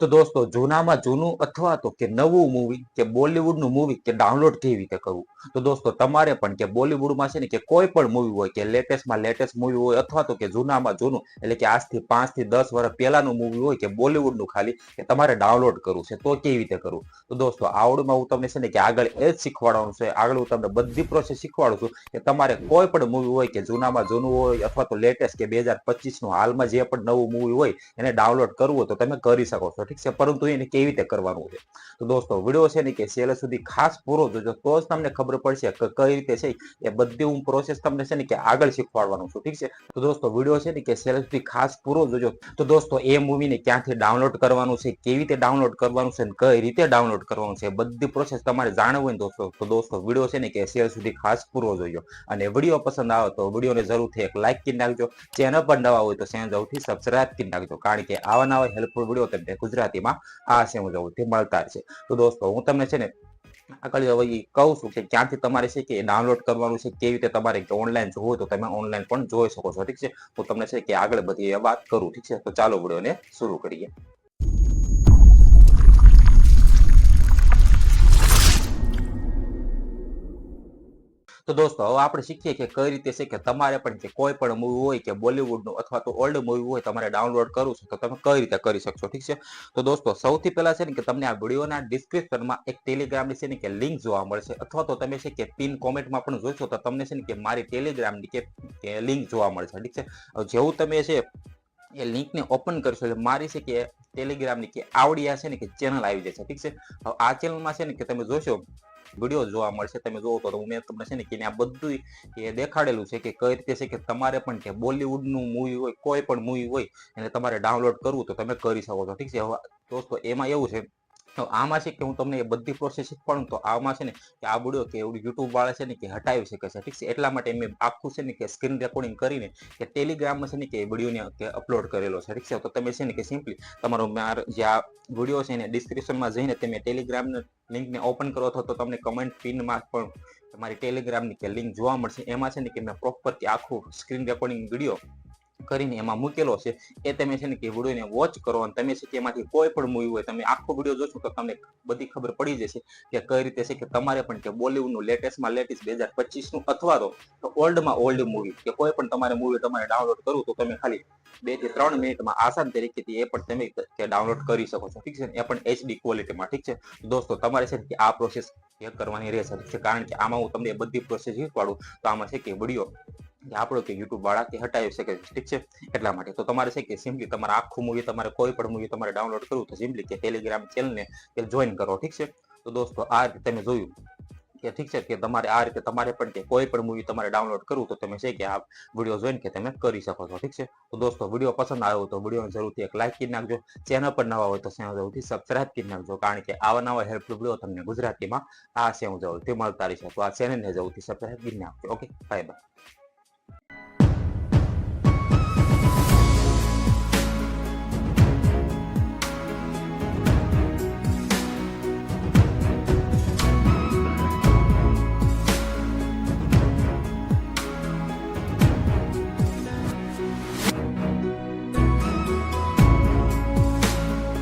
તો દોસ્તો, જૂનામાં જૂનું અથવા તો કે નવું મૂવી કે બોલિવૂડનું મૂવી કે ડાઉનલોડ કેવી રીતે કરવું? તો દોસ્તો, તમારે પણ કે બોલિવૂડમાં છે ને કે કોઈ પણ મૂવી હોય, કે લેટેસ્ટમાં લેટેસ્ટ મૂવી હોય અથવા તો કે જૂનામાં જૂનું, એટલે કે આજથી પાંચથી દસ વર્ષ પહેલાનું મૂવી હોય કે બોલિવૂડનું ખાલી કે તમારે ડાઉનલોડ કરવું છે. તો કેવી રીતે કરવું? તો દોસ્તો, આવડમાં હું તમને છે ને કે આગળ એ જ શીખવાડવાનું છે. આગળ હું તમને બધી પ્રોસેસ શીખવાડું છું કે તમારે કોઈ પણ મૂવી હોય કે જૂનામાં જૂનું હોય અથવા તો લેટેસ્ટ કે બે હજાર પચીસનું હાલમાં જે પણ નવું મૂવી હોય એને ડાઉનલોડ કરવું હોય તો તમે કરી શકો છો ઠીક છે, પરંતુ એને કેવી રીતે કરવાનું છે? તો દોસ્તો, વીડિયો છે ને કે છેલ્લે સુધી ખાસ પૂરો જોજો, તો જ તમને ખબર પડશે કે કઈ રીતે છે એ બધી હું પ્રોસેસ તમને છે ને કે આગળ શીખવાડવાનું છું, ઠીક છે? તો દોસ્તો, વીડિયો છે ને કે છેલ્લે સુધી ખાસ પૂરો જોજો. તો દોસ્તો, એ મૂવીને ક્યાંથી ડાઉનલોડ કરવાનું છે, કેવી રીતે ડાઉનલોડ કરવાનું છે કઈ રીતે ડાઉનલોડ કરવાનું છે બધી પ્રોસેસ તમારે જાણવું હોય દોસ્તો, તો દોસ્તો, વીડિયો છે ને કે છેલ્લે સુધી ખાસ પૂરો જોજો. અને વીડિયો પસંદ આવે તો વિડીયોને જરૂરથી એક લાઈક કરી નાખજો. ચેનલ પર નવા હોય તો ચેનલ જરૂરથી સબસ્ક્રાઇબ કરી નાખજો. કારણ કે આવા નવા હેલ્પફુલ વીડિયો તમને ગુજરાતીમાં આ છે જરૂરથી મળતા છે. તો દોસ્તો, હું તમને છે ને આગળ હવે કહું છું કે ક્યાંથી તમારે છે કે ડાઉનલોડ કરવાનું છે, કેવી રીતે તમારે ઓનલાઈન જોવું હોય તો તમે ઓનલાઈન પણ જોઈ શકો છો. ઠીક છે? હું તમને છે કે આગળ બધી વાત કરું, ઠીક છે? તો ચાલો વિડીયોને શરૂ કરીએ. તો દોસ્તો, હવે આપણે શીખીએ કે કઈ રીતે છે કે તમારે પણ કે કોઈ પણ મૂવી હોય કે બોલિવૂડનું અથવા તો ઓલ્ડ મૂવી હોય તમારે ડાઉનલોડ કરવું છે, તો તમે કઈ રીતે કરી શકશો, ઠીક છે? તો દોસ્તો, સૌથી પહેલા છે ને કે તમને આ વિડીયોના ડિસ્ક્રિપ્શનમાં એક ટેલિગ્રામની છે ને કે લિંક જોવા મળશે, અથવા તો તમે છે કે પિન કોમેન્ટમાં પણ જોશો, તો તમને છે ને કે મારી ટેલિગ્રામની કે લિંક જોવા મળશે, ઠીક છે? જેવું તમે છે એ લિંકને ઓપન કરશો, એટલે મારી છે કે ટેલિગ્રામની કે આવડી આ છે ને કે ચેનલ આવી જશે, ઠીક છે? આ ચેનલમાં છે ને કે તમે જોશો વીડિયો જોવા મળશે, તમે જોવો તો મેં તમને છે ને કે આ બધું એ દેખાડેલું છે કે કઈ રીતે છે કે તમારે પણ કે બોલિવૂડનું મૂવી હોય, કોઈ પણ મૂવી હોય, એને તમારે ડાઉનલોડ કરવું તો તમે કરી શકો છો. ઠીક છે? દોસ્તો, એમાં એવું છે તો આમાં છે કે હું તમને એ બધી પ્રોસેસ શીખવાડું તો આમાં છે ને કે આ વીડિયો કે એવું યુટ્યુબ વાળા છે ને કે હટાવી શકે છે. ઠીક છે? એટલા માટે મેં આખું છે ને કે સ્ક્રીન રેકોર્ડિંગ કરીને કે ટેલિગ્રામમાં છે ને કે વિડીયોને કે અપલોડ કરેલો છે. ઠીક છે? તો તમે છે ને કે સિમ્પલી તમારો મારો જે આ વીડિયો છે એને ડિસ્ક્રિપ્શનમાં જઈને તમે ટેલિગ્રામ લિંકને ઓપન કરો છો તો તમને કમેન્ટ પિનમાં પણ તમારી ટેલિગ્રામની કે લિંક જોવા મળશે. એમાં છે ને કે મેં પ્રોપર આખું સ્ક્રીન રેકોર્ડિંગ વીડિયો કરીને એમાં મૂકેલો છે, એ તમે છે ને કે વિડીયોને વોચ કરો અને તમે છે કે એમાંથી કોઈ પણ મૂવી હોય, તમે આખો વીડિયો જોશો તો તમને બધી ખબર પડી જશે કે કઈ રીતે છે કે તમારે પણ કે બોલિવૂડનું લેટેસ્ટમાં લેટેસ્ટ બે હજાર પચીસનું અથવા તો ઓલ્ડમાં ઓલ્ડ મૂવી કે કોઈ પણ તમારે મૂવી તમારે ડાઉનલોડ કરવું તો તમે ખાલી બેથી ત્રણ મિનિટમાં આસાન તરીકેથી એ પણ તમે કે ડાઉનલોડ કરી શકો છો. ઠીક છે એ પણ એચડી ક્વોલિટીમાં ઠીક છે? દોસ્તો, તમારે છે કે આ પ્રોસેસ કરવાની રહેશે કારણ કે આમાં હું તમને બધી પ્રોસેસ શીખવાડું તો આમાં છે કે વીડિયો આપણો કે યુટ્યુબ વાળા કે હટાવી શકે ઠીક છે? એટલા માટે તો તમારે છે કે સિમ્પલી તમારે આખું મૂવી તમારે કોઈ પણ મૂવી તમારે ડાઉનલોડ કરવું તો સિમ્પલી કે ટેલિગ્રામ ચેનલને કે જોઈન કરો, ઠીક છે? તો દોસ્તો, આ રીતે તમે જોયું કે ઠીક છે કે તમારે આ રીતે તમારે પણ કે કોઈ પણ મૂવી તમારે ડાઉનલોડ કરવું તો તમે છે કે આ વીડિયો જોઈને કે તમે કરી શકો છો, ઠીક છે? તો દોસ્તો વીડિયો પસંદ આવ્યો તો વિડીયોને જરૂરથી એક લાઇક કરી નાખજો. ચેનલ પર નવા હોય તો ચેનલ જરૂરથી સબસ્ક્રાઇબ કરી નાખજો. કારણ કે આવા નવા હેલ્પફુલ વીડિયો તમને ગુજરાતીમાં આ હું જરૂરથી મળતા રહેશે. તો આ ચેનલને જરૂરથી સબસ્ક્રાઇબ કરી નાખજો, ઓકે? Bye bye